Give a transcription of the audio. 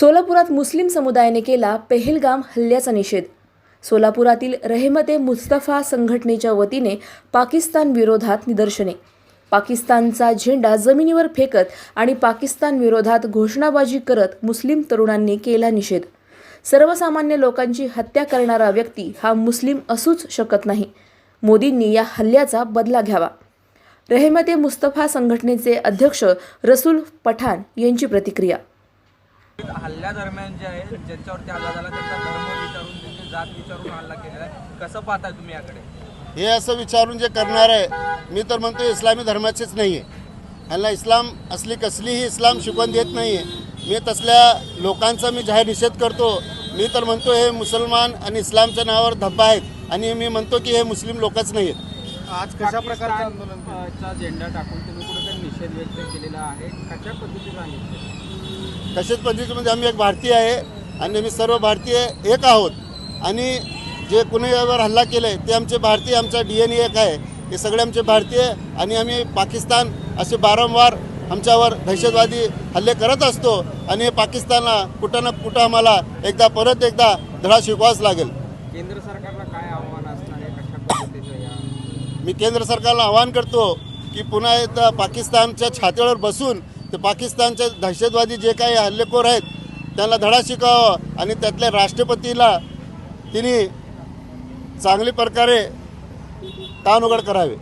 सोलापुरात मुस्लिम समुदायाने केला पेहेलगाम हल्ल्याचा निषेध. सोलापुरातील रहमते मुस्तफा संघटनेच्या वतीने पाकिस्तान विरोधात निदर्शने. पाकिस्तानचा झेंडा जमिनीवर फेकत आणि पाकिस्तान विरोधात घोषणाबाजी करत मुस्लिम तरुणांनी केला निषेध. सर्वसामान्य लोकांची हत्या करणारा व्यक्ती हा मुस्लिम असूच शकत नाही. मोदींनी या हल्ल्याचा बदला घ्यावा. रहमते मुस्तफा संघटनेचे अध्यक्ष रसूल पठाण यांची प्रतिक्रिया. हल्ल्यादरम्यान जे आहे ज्यांच्यावरती हल्ला झाला त्यांचा धर्म विचारून त्यांची जात विचारून हल्ला केलेला आहे. कसं पाहता तुम्ही याकडे? हे असं विचारून जे करणार आहे मी तर म्हणतो इस्लामी धर्माचेच नाही आहे. ह्यांना इस्लाम असली कसलीही इस्लाम शिकवण देत नाही आहे. मी तसल्या लोकांचा मी जाहीर निषेध करतो. मी तर म्हणतो हे मुसलमान आणि इस्लामच्या नावावर धब्बा आहेत. आणि मी म्हणतो की हे मुस्लिम लोकच नाही आहेत. आज कशा प्रकारचं आंदोलन? चा झेंडा टाकून तुम्ही कुठेतरी निषेध व्यक्त केलेला आहे. कशा पद्धतीचा आहे निषेध? तसेच पद्धतीमध्ये आम्ही एक भारतीय आहे आणि आम्ही सर्व भारतीय एक आहोत. आणि जे कुणी यावर हल्ला केला आहे ते आमचे भारतीय आमचा डी एन एक आहे. हे सगळे आमचे भारतीय आणि आम्ही पाकिस्तान असे वारंवार आमच्यावर दहशतवादी हल्ले करत असतो आणि हे पाकिस्तानला कुठं ना कुठं आम्हाला एकदा परत एकदा धडा शिकवाच लागेल. केंद्र सरकारला काय आव्हान असणार आहे? कशा पद्धतीचं मी केंद्र सरकारला आवाहन करतो की पुन्हा एकदा पाकिस्तानच्या छातीवर बसून ते पाकिस्तानचे दहशतवादी जे काही हल्लेखोर आहेत त्यांना धडा शिकावा आणि त्यातल्या राष्ट्रपतीला तिने चांगली प्रकारे कान उघड करावे.